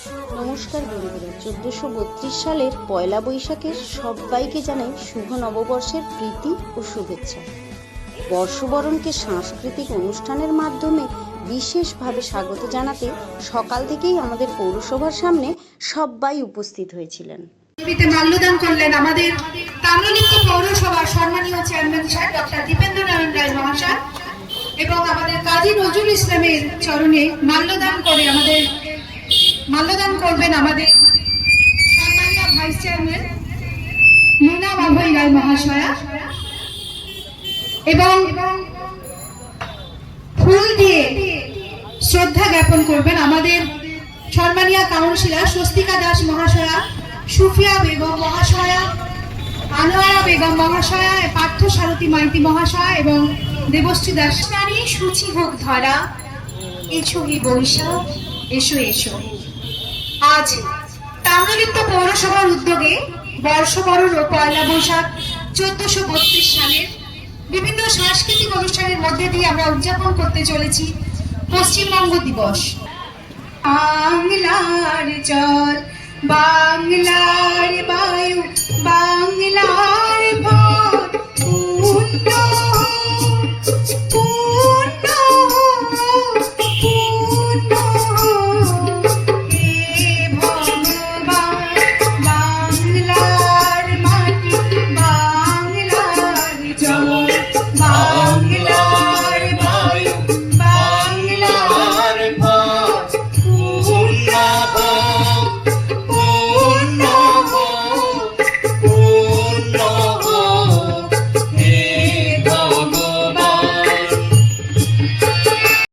নমস্কার বন্ধুরা, চোদ্দোশো বত্রিশ সালের পয়লা বৈশাখের সবাইকে জানাই শুভ নববর্ষের প্রীতি ও শুভেচ্ছা। বর্ষবরণকে সাংস্কৃতিক অনুষ্ঠানের মাধ্যমে বিশেষভাবে স্বাগত জানাতে সকাল থেকেই আমাদের পৌরসভার সামনে সবাই উপস্থিত হয়েছিলেন। মাল্যদান করলেন আমাদের তাম্রলিপ্ত পৌরসভার সম্মানীয় চেয়ারম্যান সাহেব ডক্টর দীপেন্দ্র নারায়ণ রায় মহাশয় এবং আমাদের কাজী নজরুল ইসলামের চরণে মাল্যদান করে আমাদের মাল্যদান করবেন আমাদের সম্মানীয় ভাইস চেয়ারম্যান মুনা বাভৈ রায় মহাশয়া এবং ফুল দিয়ে শ্রদ্ধা জ্ঞাপন করবেন আমাদের সম্মানীয় কাউন্সিলর স্বস্তিকা দাস মহাশয়া, সুফিয়া বেগম মহাশয়া, আনোয়ারা বেগম মহাশয়া, পার্থ সারথী মাইতি মহাশয়া এবং দেবশ্রী দাস। নারী সূচি হোক ধরা এসো হে বৈশাখ, এসো এসো। আজ তাম্রলিপ্ত পৌরসভার উদ্যোগে বর্ষবরণ ও পয়লা বৈশাখ চোদ্দশো বত্রিশ সালের বিভিন্ন সাংস্কৃতিক অনুষ্ঠানের মধ্যে দিয়ে আমরা উদযাপন করতে চলেছি পশ্চিমবঙ্গ দিবস। বাংলার জল, বাংলার বায়ু